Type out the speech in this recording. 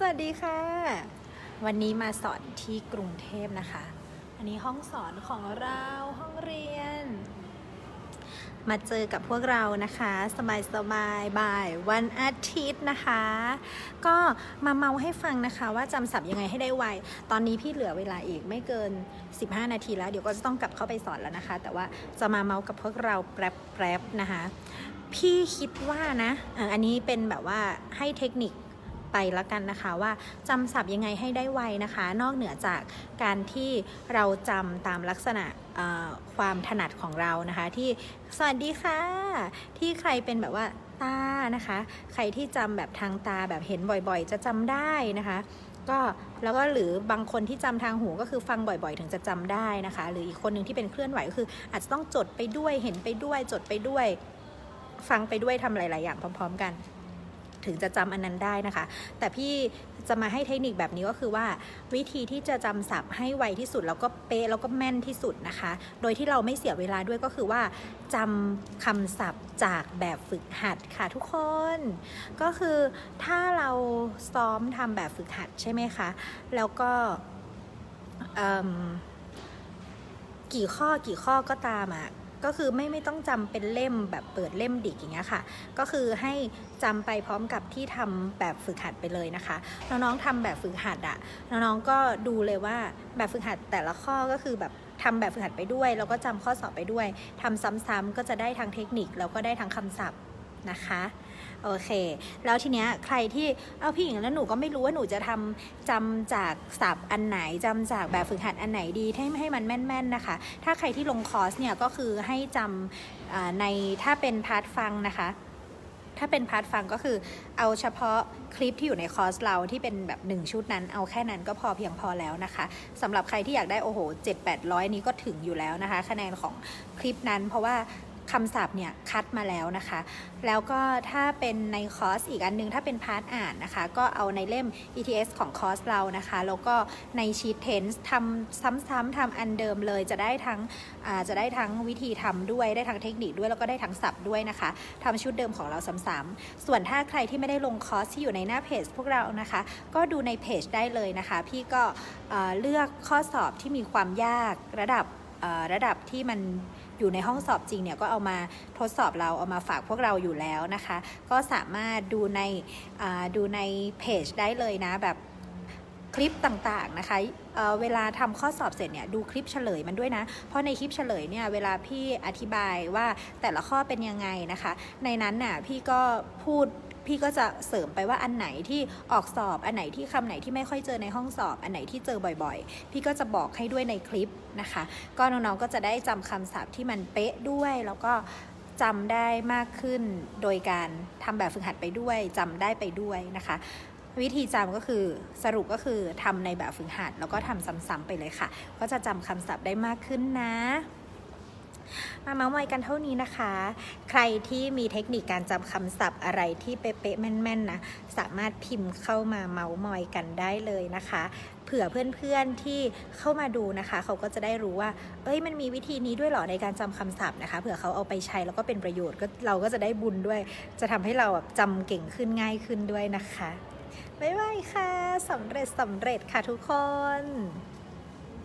สวัสดีค่ะ วันนี้มาสอนที่กรุงเทพนะคะ อันนี้ห้องสอนของเราห้องเรียน มาเจอกับพวกเรานะคะ สบายสบายบ่ายวันอาทิตย์นะคะ ก็มาเมาให้ฟังนะคะ ว่าจำศัพท์ยังไงให้ได้ไว ตอนนี้พี่เหลือเวลาอีกไม่เกิน 15 นาทีแล้ว เดี๋ยวก็จะต้องกลับเข้าไปสอนแล้วนะคะ แต่ว่าจะมาเมากับพวกเราแป๊บๆนะคะ พี่คิดว่านะอันนี้เป็นแบบว่าให้เทคนิค ไปและกันนะคะว่าจำศัพท์ยังไงให้ได้ไวนะคะ นอกเหนือจากการที่เราจำตามลักษณะความถนัดของเรานะคะ ที่สวัสดีค่ะ ที่ใครเป็นแบบว่าตานะคะ ใครที่จำแบบทางตาแบบเห็นบ่อยๆ จะจำได้นะคะก็แล้วก็หรือบางคนที่จำทางหูก็คือฟังบ่อยๆ ถึงจะจำได้นะคะ หรืออีกคนหนึ่งที่เป็นเคลื่อนไหวก็คือ อาจจะต้องจดไปด้วยเห็นไปด้วยจดไปด้วย ฟังไปด้วยทำหลาย ๆ อย่างพร้อม ๆ กัน ถึงจะจำอันนั้นได้นะคะ แต่พี่จะมาให้เทคนิคแบบนี้ก็คือว่า วิธีที่จะจำศัพท์ให้ไวที่สุดแล้วก็เป๊ะแล้วก็แม่นที่สุดนะคะ โดยที่เราไม่เสียเวลาด้วยก็คือว่าจำคำศัพท์จากแบบฝึกหัดค่ะทุกคน ก็คือถ้าเราซ้อมทำแบบฝึกหัดใช่ไหมคะ แล้วก็กี่ข้อกี่ข้อก็ตามอะ ก็คือไม่ไม่ต้องจำเป็นเล่มแบบเปิดเล่มดิกอย่างเงี้ยค่ะ ก็คือให้จำไปพร้อมกับที่ทำแบบฝึกหัดไปเลยนะคะ น้องๆทำแบบฝึกหัดอะน้องๆก็ดูเลยว่าแบบฝึกหัดแต่ละข้อก็คือแบบทำแบบฝึกหัดไปด้วย แล้วก็จำข้อสอบไปด้วยทำซ้ำๆก็จะได้ทั้งเทคนิคแล้วก็ได้ทั้งคำศัพท์ นะคะโอเค แล้วทีเนี้ยใครที่เอาพี่หญิงแล้วหนูก็ไม่รู้ว่าหนูจะทำจำจากศัพท์อันไหนจำจากแบบฝึกหัดอันไหนดีให้ให้มันแม่นๆนะคะ ถ้าใครที่ลงคอร์สเนี่ยก็คือให้จำอ่าในถ้าเป็นพาร์ทฟังนะคะ ถ้าเป็นพาร์ทฟังก็คือเอาเฉพาะคลิปที่อยู่ในคอร์สเราที่เป็นแบบ 1 ชุดนั้น เอาแค่นั้นก็พอเพียงพอแล้วนะคะสำหรับใครที่อยากได้โอ้โห7 8 0 0 นี้ก็ถึงอยู่แล้วนะคะ คะแนนของคลิปนั้นเพราะว่า คำศัพท์เนี่ยคัดมาแล้วนะคะ แล้วก็ถ้าเป็นในคอร์สอีกอันนึง ถ้าเป็นพาร์ทอ่านนะคะ ก็เอาในเล่ม ETS ของคอร์สเรานะคะ แล้วก็ในชีทเทนส์ทำซ้ำๆทำอันเดิมเลยจะได้ทั้งจะได้ทั้งวิธีทำด้วยได้ทั้งเทคนิคด้วยแล้วก็ได้ทั้งศัพท์ด้วยนะคะทำชุดเดิมของเราซ้ำๆส่วนถ้าใครที่ไม่ได้ลงคอร์สที่อยู่ในหน้าเพจพวกเรานะคะ ก็ดูในเพจได้เลยนะคะ พี่ก็เลือกข้อสอบที่มีความยากระดับ ระดับที่มันอยู่ในห้องสอบจริงเนี่ยก็เอามาทดสอบเราเอามาฝากพวกเราอยู่แล้วนะคะ ก็สามารถดูในดูในเพจได้เลยนะแบบคลิปต่างๆนะคะเเวลาทำข้อสอบเสร็จเนี่ยดูคลิปเฉลยมันด้วยนะ เพราะในคลิปเฉลยเนี่ยเวลาพี่อธิบายว่าแต่ละข้อเป็นยังไงนะคะ ในนั้นน่ะพี่ก็พูด พี่ก็จะเสริมไปว่าอันไหนที่ออกสอบ อันไหนที่คำไหนที่ไม่ค่อยเจอในห้องสอบ อันไหนที่เจอบ่อยๆ พี่ก็จะบอกให้ด้วยในคลิปนะคะ ก็น้องๆก็จะได้จำคำศัพท์ที่มันเป๊ะด้วยแล้วก็จำได้มากขึ้นโดยการทำแบบฝึกหัดไปด้วยจำได้ไปด้วยนะคะ วิธีจำก็คือสรุปก็คือทำในแบบฝึกหัด แล้วก็ทำซ้ำๆไปเลยค่ะ ก็จะจำคำศัพท์ได้มากขึ้นนะ มาเมาส์มอยกันเท่านี้นะคะ ใครที่มีเทคนิคการจำคำศัพท์อะไรที่เป๊ะๆแม่นๆนะสามารถพิมพ์เข้ามาเมาส์มอยกันได้เลยนะคะ เผื่อเพื่อนๆที่เข้ามาดูนะคะ เขาก็จะได้รู้ว่า เอ้ยมันมีวิธีนี้ด้วยหรอในการจำคำศัพท์นะคะ เผื่อเขาเอาไปใช้แล้วก็เป็นประโยชน์ก็เราก็จะได้บุญด้วย จะทำให้เราแบบจำเก่งขึ้นง่ายขึ้นด้วยนะคะบ๊ายบายค่ะสำเร็จสำเร็จค่ะทุกคน